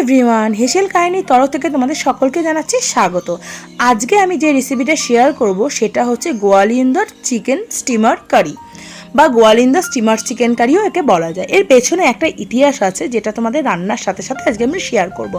Everyone হেসেল কাহিনীর তরফ থেকে তোমাদের সকলকে জানাচ্ছি স্বাগত। আজকে আমি যে রেসিপিটা শেয়ার করব, সেটা হচ্ছে গোয়ালিন্দর চিকেন স্টিমার কারি বা গোয়ালিন্দা স্টিমার চিকেন কারিও একে বলা যায়। এর পেছনে একটা ইতিহাস আছে যেটা তোমাদের রান্নার সাথে সাথে আজকে আমি শেয়ার করব।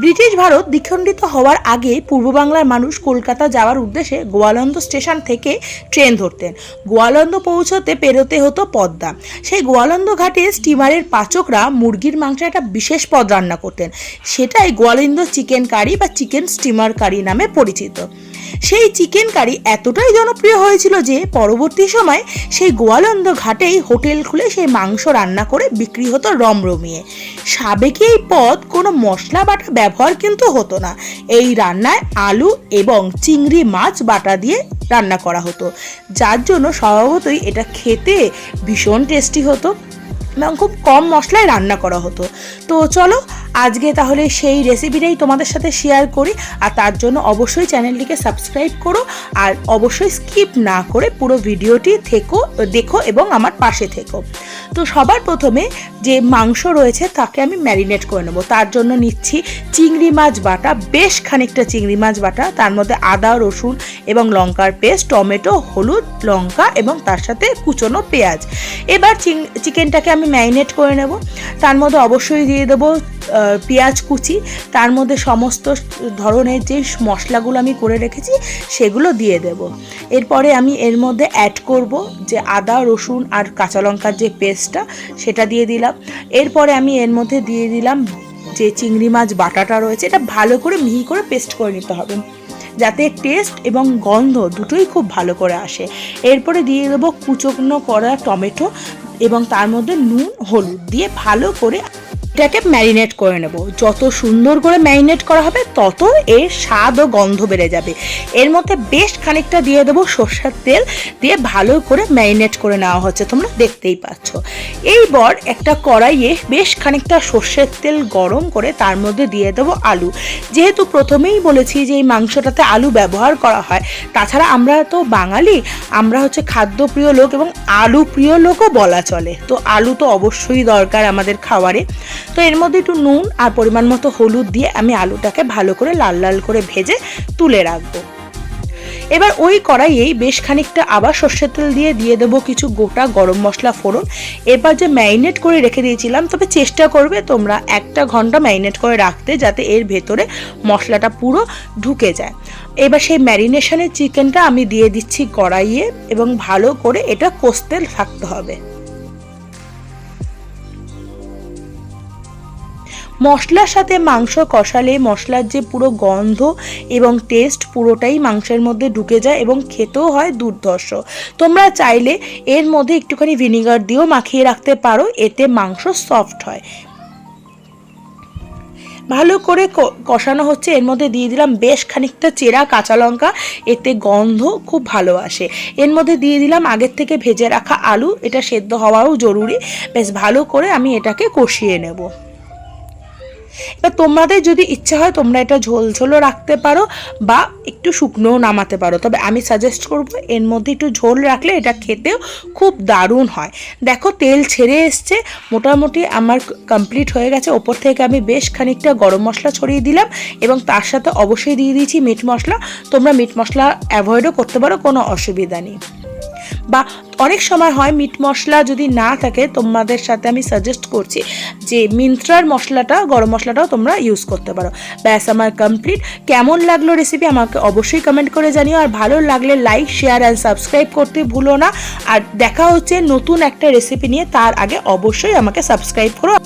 ব্রিটিশ ভারত দ্বিখণ্ডিত হওয়ার আগে পূর্ব বাংলার মানুষ কলকাতা যাওয়ার উদ্দেশ্যে গোয়ালন্দ স্টেশন থেকে ট্রেন ধরতেন। গোয়ালন্দ পৌঁছতে পেরোতে হতো পদ্মা। সেই গোয়ালন্দ ঘাটে স্টিমারের পাচকরা মুরগির মাংসের একটা বিশেষ পদ রান্না করতেন। সেটাই গোয়ালিন্দ চিকেন কারি বা চিকেন স্টিমার কারি নামে পরিচিত। সেই চিকেন কারি এতটাই জনপ্রিয় হয়েছিল যে পরবর্তী সময় সেই গোয়ালন্দ ঘাটেই হোটেল খুলে সেই মাংস রান্না করে বিক্রি হতো রমরমিয়ে সাবেকে এই পদ কোনো মশলা বাটা ব্যবহার কিন্তু হতো না। এই রান্নায় আলু এবং চিংড়ি মাছ বাটা দিয়ে রান্না করা হতো। যার জন্য স্বভাবতই এটা খেতে ভীষণ টেস্টি হতো। এবং খুব কম মশলায় রান্না করা হতো। তো চলো, আজকে তাহলে সেই রেসিপিটাই তোমাদের সাথে শেয়ার করি। আর তার জন্য অবশ্যই চ্যানেলটিকে সাবস্ক্রাইব করো। আর অবশ্যই স্কিপ না করে পুরো ভিডিওটি থেকো, দেখো এবং আমার পাশে থেকো। তো সবার প্রথমে যে মাংস রয়েছে তাকে আমি ম্যারিনেট করে নেব। তার জন্য নিচ্ছি চিংড়ি মাছ বাটা, বেশ খানিকটা চিংড়ি মাছ বাটা, তার মধ্যে আদা, রসুন এবং লঙ্কার পেস্ট, টমেটো, হলুদ, লঙ্কা এবং তার সাথে কুচনো পেঁয়াজ। এবার চিকেনটাকে আমি ম্যারিনেট করে নেব। তার মধ্যে অবশ্যই দিয়ে দেবো পেঁয়াজ কুচি। তার মধ্যে সমস্ত ধরনের যে মশলাগুলো আমি করে রেখেছি, সেগুলো দিয়ে দেব। এরপরে আমি এর মধ্যে অ্যাড করব যে আদা, রসুন আর কাঁচা লঙ্কার যে পেস্টটা, সেটা দিয়ে দিলাম। এরপরে আমি এর মধ্যে দিয়ে দিলাম যে চিংড়ি মাছ বাটাটা রয়েছে, এটা ভালো করে মিহি করে পেস্ট করে নিতে হবে। যাতে টেস্ট এবং গন্ধ দুটোই খুব ভালো করে আসে। এরপরে দিয়ে দেবো কুচকনো করা টমেটো এবং তার মধ্যে নুন, হলুদ দিয়ে ভালো করে এটাকে ম্যারিনেট করে নেব। যত সুন্দর করে ম্যারিনেট করা হবে, তত এর স্বাদ ও গন্ধ বেড়ে যাবে। এর মধ্যে বেশ খানিকটা দিয়ে দেবো সর্ষের তেল, দিয়ে ভালো করে ম্যারিনেট করে নেওয়া হচ্ছে, তোমরা দেখতেই পাচ্ছ। এইবার একটা কড়াইয়ে বেশ খানিকটা সর্ষের তেল গরম করে তার মধ্যে দিয়ে দেবো আলু। যেহেতু প্রথমেই বলেছি যে এই মাংসটাতে আলু ব্যবহার করা হয়, তাছাড়া আমরা তো বাঙালি, আমরা হচ্ছে খাদ্যপ্রিয় লোক এবং আলু প্রিয় লোকও বলা চলে। তো আলু তো অবশ্যই দরকার আমাদের খাবারে তো এর মধ্যে একটু নুন আর পরিমাণ মতো হলুদ দিয়ে আমি আলুটাকে ভালো করে লাল লাল করে ভেজে তুলে রাখব। এবার ওই কড়াইয়েই বেশ খানিকটা আবার সর্ষের তেল দিয়ে দিয়ে দেবো কিছু গোটা গরম মশলা ফোড়ন। এবার যে ম্যারিনেট করে রেখে দিয়েছিলাম, তবে চেষ্টা করবে তোমরা একটা ঘণ্টা ম্যারিনেট করে রাখতে যাতে এর ভেতরে মশলাটা পুরো ঢুকে যায়। এবার সেই ম্যারিনেশনের চিকেনটা আমি দিয়ে দিচ্ছি কড়াইয়ে এবং ভালো করে এটা কষতে থাকতে হবে। মশলার সাথে মাংস কষালে মশলার যে পুরো গন্ধ এবং টেস্ট পুরোটাই মাংসের মধ্যে ঢুকে যায় এবং খেতেও হয় দুর্ধর্ষ। তোমরা চাইলে এর মধ্যে একটুখানি ভিনিগার দিয়েও মাখিয়ে রাখতে পারো, এতে মাংস সফট হয়। ভালো করে কষানো হচ্ছে, এর মধ্যে দিয়ে দিলাম বেশ খানিকটা চেরা কাঁচা লঙ্কা, এতে গন্ধ খুব ভালো আসে। এর মধ্যে দিয়ে দিলাম আগের থেকে ভেজে রাখা আলু, এটা সেদ্ধ হওয়াও জরুরি। বেশ ভালো করে আমি এটাকে কষিয়ে নেব। এবার তোমাদের যদি ইচ্ছা হয় তোমরা এটা ঝোল ঝোলও রাখতে পারো বা একটু শুকনোও নামাতে পারো। তবে আমি সাজেস্ট করব এর মধ্যে একটু ঝোল রাখলে এটা খেতেও খুব দারুণ হয়। দেখো তেল ছেড়ে এসছে, মোটামুটি আমার কমপ্লিট হয়ে গেছে। ওপর থেকে আমি বেশ খানিকটা গরম মশলা ছড়িয়ে দিলাম এবং তার সাথে অবশ্যই দিয়ে দিয়েছি মিট মশলা। তোমরা মিট মশলা অ্যাভয়েডও করতে পারো, কোনো অসুবিধা নেই। বা অনেক সময় হয় মিট মশলা যদি না থাকে, তোমাদের সাথে আমি সাজেস্ট করছি যে মিন্ত্রার মশলাটা, গরম মশলাটাও তোমরা ইউজ করতে পারো। ব্যাস, আমার কমপ্লিট কেমন লাগল রেসিপি আমাকে অবশ্যই কমেন্ট করে জানিও। আর ভালো লাগলে লাইক শেয়ার অ্যান্ড সাবস্ক্রাইব করতে ভুলো না। আর দেখা হচ্ছে নতুন একটা রেসিপি নিয়ে, তার আগে অবশ্যই আমাকে সাবস্ক্রাইব করো।